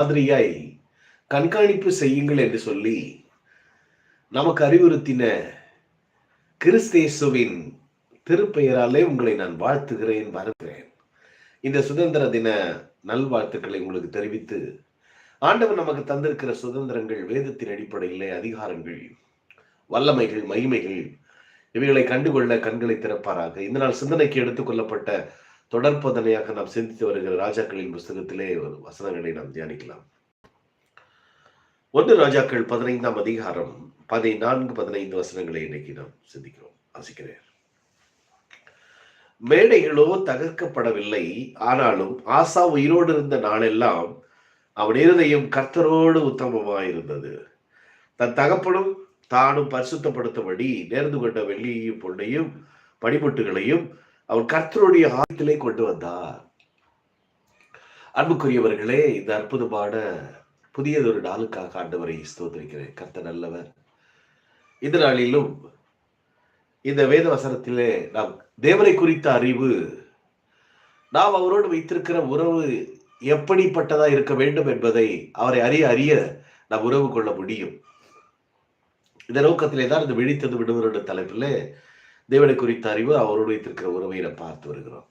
மாதிரியாய் கண்காணிப்பு செய்யுங்கள் என்று சொல்லி நமக்கு அறிவுறுத்தின கிறிஸ்தேசுவின் திருப்பெயராலே உங்களை நான் வாழ்த்துகிறேன் வருகிறேன் இந்த சுதந்திர தின நல்வாழ்த்துக்களை உங்களுக்கு தெரிவித்து ஆண்டவர் நமக்கு தந்திருக்கிற சுதந்திரங்கள் வேதத்தின் அடிப்படையிலே அதிகாரங்கள் வல்லமைகள் மகிமைகள் இவைகளை கண்டுகொள்ள கண்களை திறப்பாராக. இந்த நாள் சிந்தனைக்கு எடுத்துக்கொள்ளப்பட்ட தொடர்பதனையாக நாம் சிந்தித்து வருகிற ராஜாக்களின் புஸ்தகத்திலே ஒரு வசனங்களை நாம் தியானிக்கலாம். ஒன்று ராஜாக்கள் பதினைந்தாம் அதிகாரம் பதினான்கு பதினைந்து வசனங்களை இன்னைக்கு நாம் சிந்திக்கிறோம். வாசிக்கிறேன். மேடைகளோ தகர்க்கப்படவில்லை. ஆனாலும் ஆசா உயிரோடு இருந்த நாளெல்லாம் அவன் இருதயம் கர்த்தரோடு உத்தமமாயிருந்தது. தன் தகப்பனும் தானும் பரிசுத்தப்படுத்தபடி நேர்ந்து கொண்ட வெள்ளியையும் பொண்ணையும் படிமுட்டுகளையும் அவன் கர்த்தருடைய ஆயத்திலே கொண்டு வந்தார். அன்புக்குரியவர்களே இந்த அற்புதமான புதியதொரு நாளுக்காக ஆண்டவரை ஸ்தோத்திருக்கிறேன். கர்த்த நல்லவர். இந்த நாளிலும் இந்த வேத வசனத்திலே நாம் தேவனை குறித்த அறிவு நாம் அவரோடு வைத்திருக்கிற உறவு எப்படிப்பட்டதா இருக்க வேண்டும் என்பதை அவரை அறிய அறிய நாம் உறவு கொள்ள முடியும். இந்த நோக்கத்திலே தான் இந்த விழித்தது விடுவரோட தலைப்பில் தேவனை குறித்த அறிவு அவரோடு வைத்திருக்கிற உறவையில பார்த்து வருகிறோம்.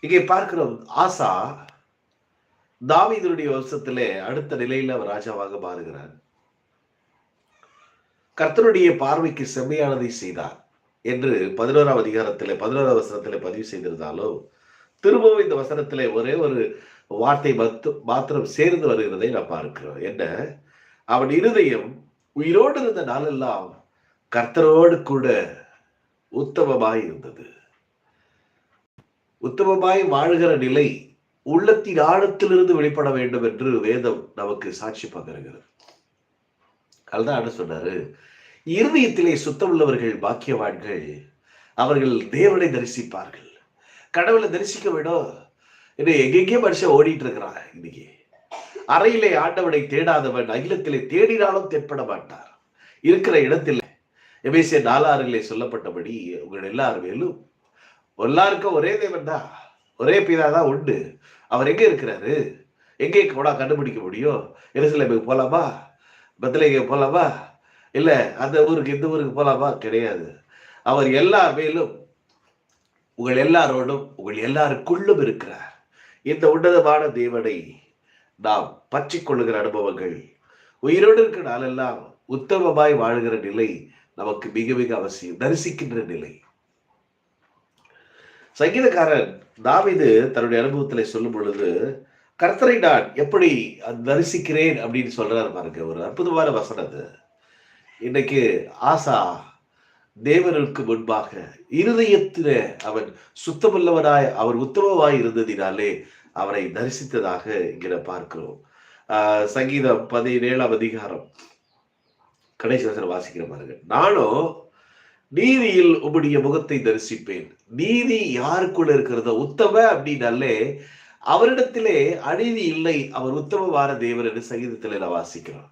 இங்கே பார்க்கிறோம் ஆசா தாவீதனுடைய வம்சத்திலே அடுத்த நிலையில் அவர் ராஜாவாக மாறுகிறார். கர்த்தருடைய பார்வைக்கு செம்மையானதை செய்தார் என்று பதினோராம் அதிகாரத்தில் பதினோராம் வசனத்தில் பதிவு செய்திருந்தாலும் திரும்பவும் இந்த வசனத்தில் ஒரே ஒரு வார்த்தை மத்து மாத்திரம் சேர்ந்து வருகிறதை நான் பார்க்கிறோம். என்ன? அவன் இருதயம் உயிரோடு இருந்த நாளெல்லாம் கர்த்தரோடு கூட உத்தமமாய் இருந்தது. உத்தமமாய் வாழ்கிற நிலை உள்ளத்தின் ஆழத்திலிருந்து வெளிப்பட வேண்டும் என்று வேதம் நமக்கு சாட்சி பகிர்கிறது. அதுதான் என்ன சொன்னாரு? இருதயத்திலே சுத்தம் உள்ளவர்கள் பாக்கியவான்கள் அவர்கள் தேவனை தரிசிப்பார்கள். கடவுளை தரிசிக்க விடும் என்ன எங்கெங்கே மனுஷன் ஓடிட்டு இருக்கிறான் இன்னைக்கு. அறையிலே ஆண்டவனை தேடாதவன் அகிலத்திலே தேடினாலும் தென்பட மாட்டார் இருக்கிற இடத்தில் எபேசிய நாலாறிலே சொல்லப்பட்டபடி உங்கள் எல்லார் மேலும் எல்லாருக்கும் ஒரே தேவன் தான் ஒரே பிதா தான் உண்டு. அவர் எங்கே இருக்கிறாரு? எங்கே கூட கண்டுபிடிக்க முடியும்? எருசலேமுக்கு போகலாமா பத்திலேக்கு போகலாமா இல்லை அந்த ஊருக்கு இந்த ஊருக்கு போகலாமா கிடையாது. அவர் எல்லார் மேலும் உங்கள் எல்லாரோடும் உங்கள் எல்லாருக்குள்ளும் இருக்கிறார். இந்த உன்னதமான தேவனை நாம் பற்றி கொள்ளுகிற அனுபவங்கள் உயிரோடு இருக்கிற நாளெல்லாம் உத்தமமாய் வாழ்கிற நிலை நமக்கு மிக மிக அவசியம். தரிசிக்கின்ற நிலை. சங்கீதக்காரன் தாவிது தன்னுடைய அனுபவத்துல சொல்லும் பொழுது கர்த்தரை நான் எப்படி தரிசிக்கிறேன்? அப்படின்னு சொல்றாரு பாருங்க. ஒரு அற்புதமான வசனம் அது. இன்னைக்கு ஆசா தேவனுக்கு முன்பாக இருதயத்தில அவன் சுத்தமுள்ளவனாய் அவர் உத்தமமாய் இருந்ததினாலே அவரை தரிசித்ததாக இங்கே பார்க்கிறோம். ஆஹ் சங்கீதம் பதினேழாம் அதிகாரம். கடைசி வசனம் வாசிக்கிற பாருங்க. நானும் நீதியில் உம்முடைய முகத்தை தரிசிப்பேன். நீதி யாருக்குள்ள இருக்கிறதோ உத்தம அப்படின்னாலே அவரிடத்திலே அநீதி இல்லை. அவர் உத்தமமான தேவன் என்று சங்கீதத்தில் நான் வாசிக்கிறோம்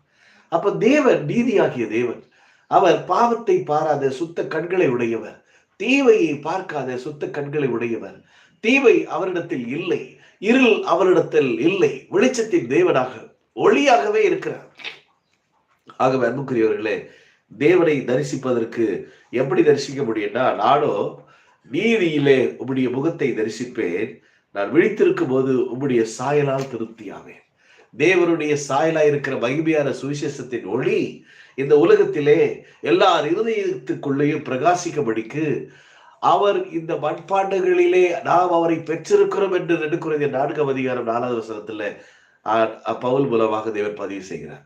அப்ப தேவன் நீதியாகிய தேவன் அவர் பாவத்தை பாராத சுத்த கண்களை உடையவர். தீவையை பார்க்காத சுத்த கண்களை உடையவர். தீவை அவரிடத்தில் இல்லை. இருள் அவரிடத்தில் இல்லை. வெளிச்சத்தின் தேவனாக ஒளியாகவே இருக்கிறார். ஆகவே அன்புக்குரியவர்களே தேவனை தரிசிப்பதற்கு எப்படி தரிசிக்க முடியும்னா நானும் நீதியிலே உம்முடைய முகத்தை தரிசிப்பேன். நான் விழித்திருக்கும் போது உம்முடைய சாயலால் திருப்தியாவேன். தேவனுடைய சாயலாய் இருக்கிற மகிமையான சுவிசேஷத்தின் ஒளி இந்த உலகத்திலே எல்லார் இருதயத்துக்குள்ளேயும் பிரகாசிக்கும்படிக்கு அவர் இந்த மண்பாண்டங்களிலே நாம் அவரை பெற்றிருக்கிறோம் என்று நினைக்கிறது நான்காம் அதிகாரம் நாலாவது வசனத்துல பவுல் மூலமாக தேவன் பதிவு செய்கிறார்.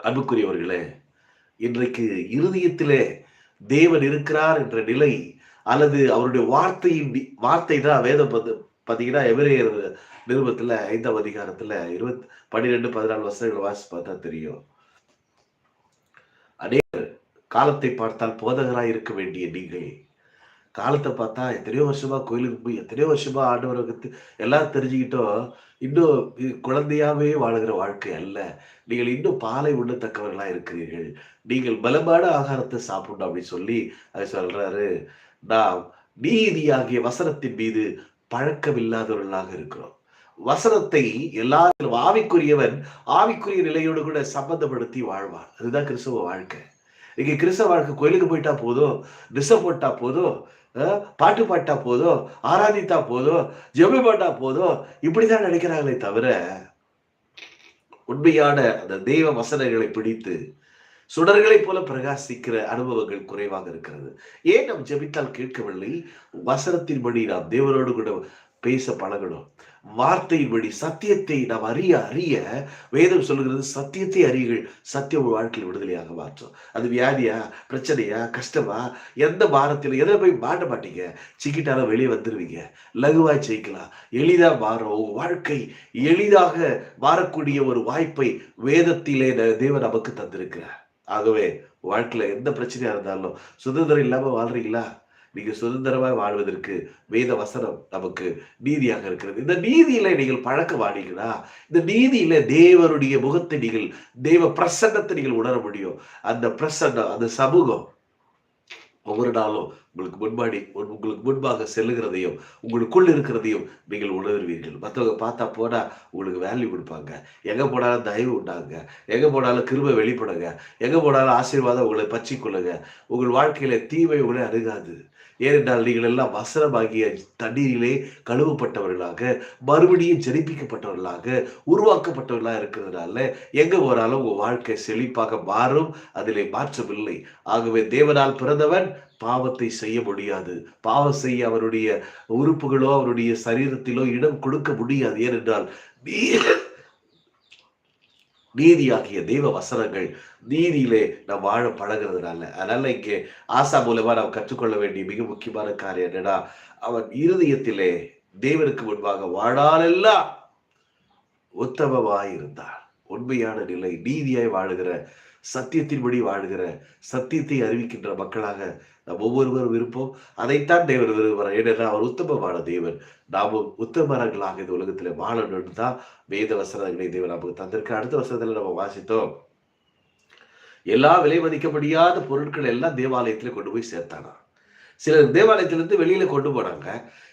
அன்புக்குரியவர்களே இன்றைக்கு இருதயத்திலே தேவன் இருக்கிறார் என்ற நிலை அல்லது அவருடைய வார்த்தையின் வார்த்தை தான் வேதம் பார்த்தீங்கன்னா எவரேயர் நிருபத்துல ஐந்தாம் அதிகாரத்துல இருபத்தி பன்னிரெண்டு பதினாலு வருஷங்கள் வாசி பார்த்தா தெரியும். அநேகர் காலத்தை பார்த்தால் போதகராய் இருக்க வேண்டிய நீங்கள் காலத்தை பார்த்தா எத்தனையோ வருஷமா கோயிலுக்கு போய் எத்தனையோ வருஷமா ஆண்டவர்களுக்கு எல்லாம் தெரிஞ்சுக்கிட்டோம். இன்னும் குழந்தையாவே வாழுகிற வாழ்க்கை அல்ல. நீங்கள் இன்னும் பாலை உண்ணத்தக்கவர்களா இருக்கிறீர்கள். நீங்கள் பலமான ஆகாரத்தை சாப்பிடணும் அப்படின்னு சொல்லி அதை சொல்றாரு. நாம் நீதியாகிய வசனத்தின் மீது பழக்கமில்லாதவர்களாக இருக்கிறோம். வசனத்தை எல்லாத்திலும் ஆவிக்குரியவன் ஆவிக்குரிய நிலையோடு கூட சம்பந்தப்படுத்தி வாழ்வான் அதுதான் கிறிஸ்தவ வாழ்க்கை. இங்க கிறிஸ்தவ வாழ்க்கை கோயிலுக்கு போயிட்டா போதும் திசை போட்டா போதும் பாட்டு பாட்டா போதும் ஆராதித்தா போதும் ஜெபி பாட்டா போதும் இப்படிதான் நினைக்கிறாங்களே தவிர உண்மையான அந்த தெய்வ வசனங்களை பிடித்து சுடர்களைப் போல பிரகாசிக்கிற அனுபவங்கள் குறைவாக இருக்கிறது. ஏன் நாம் ஜெபித்தால் கேட்கவில்லை? வசனத்தின்படி நாம் தேவனோடு கூட பேச பழகணும். வார்த்தையின்படி சத்தியத்தை நாம் அறிய அறிய வேதம் சொல்லுகிறது சத்தியத்தை அறியுங்கள். சத்தியம் வாழ்க்கையில் விடுதலையாக மாற்றும். அது வியாதியா பிரச்சனையா கஷ்டமா? எந்த பாரத்தில் எதை போய் மாட்ட மாட்டீங்க? சிக்கிட்டாலும் வெளியே வந்துடுவீங்க லகுவாய் ஜெயிக்கலாம். எளிதாக மாறும். வாழ்க்கை எளிதாக மாறக்கூடிய ஒரு வாய்ப்பை வேதத்திலே தேவன் நமக்கு தந்திருக்கிறார். ஆகவே வாழ்க்கையில எந்த பிரச்சனையா இருந்தாலும் சுதந்திரம் இல்லாம வாழ்றீங்களா? நீங்கள் சுதந்திரமாக வாழ்வதற்கு வேத வசனம் நமக்கு நீதியாக இருக்கிறது. இந்த நீதியில நீங்கள் பழக்க வாடிங்களா இந்த நீதியில தேவருடைய முகத்தை நீங்கள் தேவ பிரசன்னத்தை நீங்கள் உணர முடியும். அந்த பிரசன்னம் அந்த சமூகம் ஒவ்வொரு நாளும் உங்களுக்கு முன்பாடி உங்களுக்கு முன்பாக செல்லுகிறதையும் உங்களுக்குள் இருக்கிறதையும் நீங்கள் உணர்வீர்கள். மற்றவங்க பார்த்தா போனா உங்களுக்கு வேல்யூ கொடுப்பாங்க. எங்க போனாலும் தயவு உண்டாங்க. எங்க போனாலும் கிருப வெளிப்படுங்க. எங்க போனாலும் ஆசீர்வாதம் உங்களை பற்றி கொள்ளுங்க. உங்கள் வாழ்க்கையில தீமை உங்களை அணுகாது. ஏனென்றால் நீங்கள் எல்லாம் வசனமாகிய தண்ணீரிலே கழுவப்பட்டவர்களாக மறுபடியும் ஜெனிப்பிக்கப்பட்டவர்களாக உருவாக்கப்பட்டவர்களாக இருக்கிறதுனால எங்க போனாலும் உங்க வாழ்க்கை செழிப்பாக மாறும் அதிலே மாற்றமில்லை ஆகவே தேவனால் பிறந்தவன் பாவத்தை செய்ய முடியாது. பாவம் செய்ய அவருடைய உறுப்புகளோ அவருடைய சரீரத்திலோ இடம் கொடுக்க முடியாது. ஏனென்றால் நீதியாகிய தெய்வ வசனங்கள் நீதியிலே நாம் வாழ பழகிறதுனால. அதனால இங்கே ஆசா மூலமா நாம் கற்றுக்கொள்ள வேண்டிய மிக முக்கியமான காரியம் என்னன்னா அவன் இருதயத்திலே தேவனுக்கு முன்பாக வாழாலெல்லாம் உத்தமமாயிருந்தான் உண்மையான நிலை நீதியாய் வாழுகிற சத்தியத்தின்படி வாழ்கிற சத்தியத்தை அறிவிக்கின்ற மக்களாக நம் ஒவ்வொருவரும் இருப்போம். அதைத்தான் தேவன் விரும்புகிறார். ஏனென்றால் அவர் உத்தமமான தேவன். நாமும் உத்தமரங்களாக இந்த உலகத்தில் வாழணும்னு தான் வேத வசனங்களை தேவன் நமக்கு தந்திருக்க அடுத்த வசனத்தில் நம்ம வாசித்தோம். எல்லா விலை மதிக்க முடியாத பொருட்கள் எல்லாம் தேவாலயத்தில் கொண்டு போய் சேர்த்தானா சிலர் தேவாலயத்திலிருந்து வெளியில கொண்டு போனாங்க.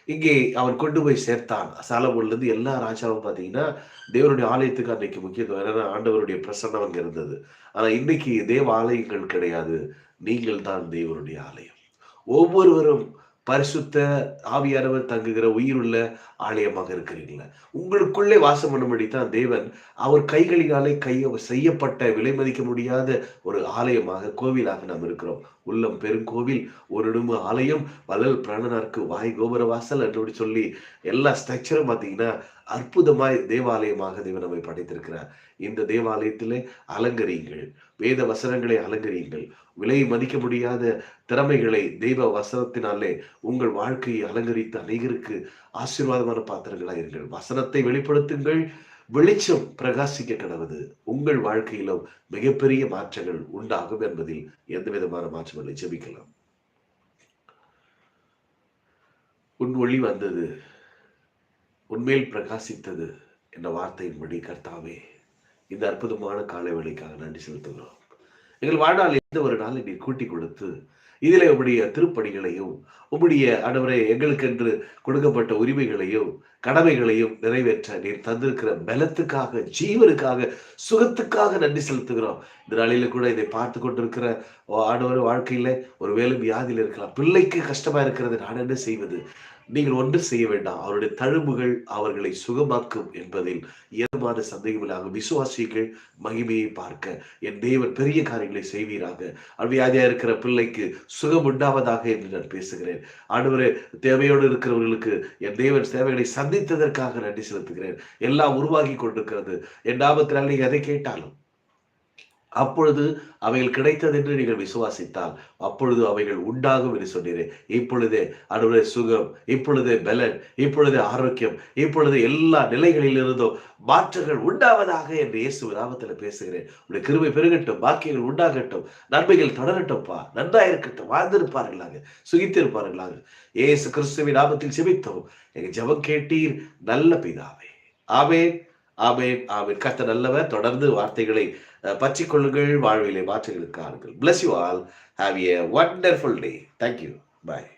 இங்கே அவன் கொண்டு போய் சேர்த்தான். சாலமோன்லேருந்து எல்லா ராஜாவும் பார்த்தீங்கன்னா தேவனுடைய ஆலயத்துக்கு அன்னைக்கு முக்கியத்துவம் ஏன்னா ஆண்டவருடைய பிரசன்னம் அங்கே இருந்தது. ஆனால் இன்னைக்கு தேவ ஆலயங்கள் கிடையாது. நீங்கள் தான் தேவனுடைய ஆலயம். ஒவ்வொருவரும் பரிசுத்த ஆவியானவர் தங்குகிற உயிருள்ள ஆலயமாக இருக்கிறீங்களா உங்களுக்குள்ளே வாசம் பண்ணும்படி தான் தேவன் அவர் கைகளினாலே கைய செய்யப்பட்ட விலை மதிக்க முடியாத ஒரு ஆலயமாக கோவிலாக நாம் இருக்கிறோம். உள்ளம் பெருங்கோவில் ஒரு இடும்பு ஆலயம் வளல் பிராணனாருக்கு வாய் கோபுர வாசல் என்று சொல்லி எல்லா ஸ்ட்ரக்சரும் பார்த்தீங்கன்னா அற்புதமாய் தேவாலயமாக தேவன் நம்மை படைத்திருக்கிறார். இந்த தேவாலயத்திலே அலங்கரியுங்கள். வேத வசனங்களை அலங்கரியுங்கள். விலை மதிக்க முடியாத திறமைகளை தெய்வ வசனத்தினாலே உங்கள் வாழ்க்கையை அலங்கரித்த அநேகருக்கு ஆசீர்வாதமான பாத்திரங்களாயிருங்கள் வசனத்தை வெளிப்படுத்துங்கள். வெளிச்சம் பிரகாசிக்க கிடவது. உங்கள் வாழ்க்கையிலும் மிகப்பெரிய மாற்றங்கள் உண்டாகும் என்பதில் எந்த விதமான மாற்றங்களை ஜெபிக்கலாம். உன் ஒளி வந்தது. உண்மையில் பிரகாசித்தது. என்ற வார்த்தையின்படி கர்த்தாவே இந்த அற்புதமான காலை வேலைக்காக நன்றி செலுத்துகிறோம். எங்கள் வாழ்நாள் எந்த ஒரு நாளை நீ கூட்டி கொடுத்து இதில் உம்முடைய திருப்பணிகளையும் உம்முடைய அடவரை எங்களுக்கென்று கொடுக்கப்பட்ட உரிமைகளையும் கடமைகளையும் நிறைவேற்ற நீர் தந்திருக்கிற பலத்துக்காக ஜீவனுக்காக சுகத்துக்காக நன்றி செலுத்துகிறோம். இந்த நாளில கூட இதை பார்த்து கொண்டிருக்கிற ஆடவர் வாழ்க்கையில ஒரு வேலும் வியாதியில் இருக்கலாம். பிள்ளைக்கு கஷ்டமா இருக்கிறது. நான் என்ன செய்வது? நீங்கள் ஒன்று செய்ய வேண்டாம். அவருடைய தழும்புகள் அவர்களை சுகமாக்கும் என்பதில் ஏதுமான சந்தேகமில்லாக விசுவாசிகள் மகிமையை பார்க்க. என் தேவன் பெரிய காரியங்களை செய்வீராக. அவ்வியாதியா இருக்கிற பிள்ளைக்கு சுகம் உண்டாவதாக என்று நான் பேசுகிறேன். ஆண்டவரே தேவையோடு இருக்கிறவர்களுக்கு என் தேவன் சேவைகளை சந்தித்ததற்காக நன்றி செலுத்துகிறேன். எல்லாம் உருவாகி கொண்டிருக்கிறது. என் நாமத்தினால் நீங்க எதை கேட்டாலும் அப்பொழுது அவைகள் கிடைத்தது என்று நீங்கள் விசுவாசித்தால் அப்பொழுது அவைகள் உண்டாகும் என்று சொன்னீரேன் இப்பொழுதே அனுடைய சுகம் இப்பொழுதே பலன் இப்பொழுதே ஆரோக்கியம் இப்பொழுது எல்லா நிலைகளிலிருந்தும் மாற்றங்கள் உண்டாவதாக என்று இயேசு நாமத்தில் பேசுகிறேன். உடைய கிருமை பெருகட்டும் பாக்கியங்கள் உண்டாகட்டும் நன்மைகள் தொடரட்டும்ப்பா நன்றாக இருக்கட்டும் வாழ்ந்திருப்பார்களாக சுகித்திருப்பார்களாக. ஏசு கிறிஸ்துவின் நாமத்தில் செபித்தோம் எங்க ஜபம் கேட்டீர் நல்ல பிதாவே. ஆமேன். ஆமேன் ஆமேன். கத்த நல்லவர் தொடர்ந்து வார்த்தைகளை பற்றிக்கொள்ளுங்கள் வாழ்விலை மாற்றங்களுக்கார்கள் bless you all have a wonderful day thank you bye